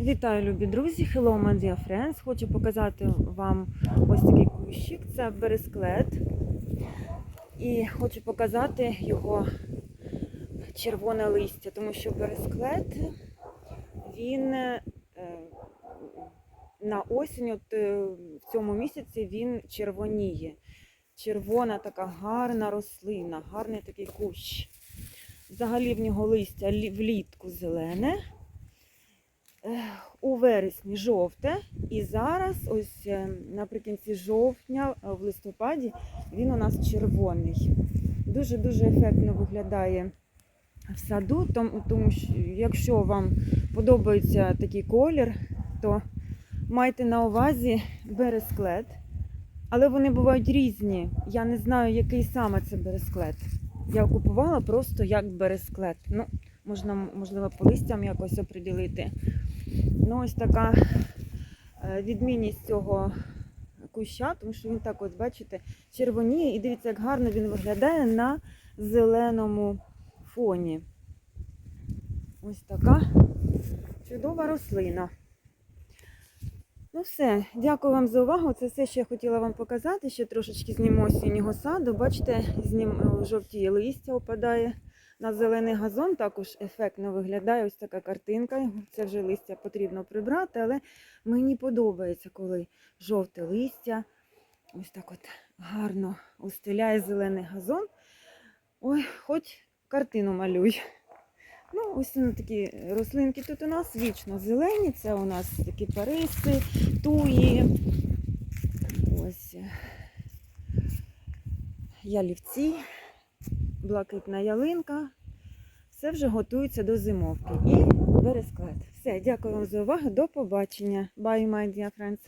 Вітаю, любі друзі! Hello, my dear friends! Хочу показати вам ось такий кущик. Це бересклет. І хочу показати його червоне листя, тому що бересклет він е, на осінь, от е, в цьому місяці він червоніє. Червона така гарна рослина, гарний такий кущ. Взагалі в нього листя влітку зелене. У вересні жовте, і зараз, ось е, наприкінці жовтня, е, в листопаді, він у нас червоний. Дуже-дуже ефектно виглядає в саду, тому, тому що якщо вам подобається такий колір, то майте на увазі бересклет. Але вони бувають різні. Я не знаю, який саме це бересклет. Я купувала просто як бересклет. Ну, можна, можливо, по листям якось оприділити. Ну, ось така е, відмінність цього куща, тому що він так, от бачите, червоніє. І дивіться, як гарно він виглядає на зеленому фоні. Ось така чудова рослина. Ну все, дякую вам за увагу. Це все, що я хотіла вам показати. Ще трошечки зніму осіннього саду. Бачите, знім... е, жовті листя опадає на зелений газон. Також ефектно виглядає ось така картинка. Це вже листя потрібно прибрати, але мені подобається, коли жовте листя ось так от гарно устеляє зелений газон. Ой, хоч картину малюй. Ну, ось такі рослинки тут у нас вічно зелені. Це у нас такі париси, туї. Ось е, ялівці, блакитна ялинка. Все вже готується до зимовки. І бересклад. Все, дякую вам за увагу. До побачення. Bye, my dear friends.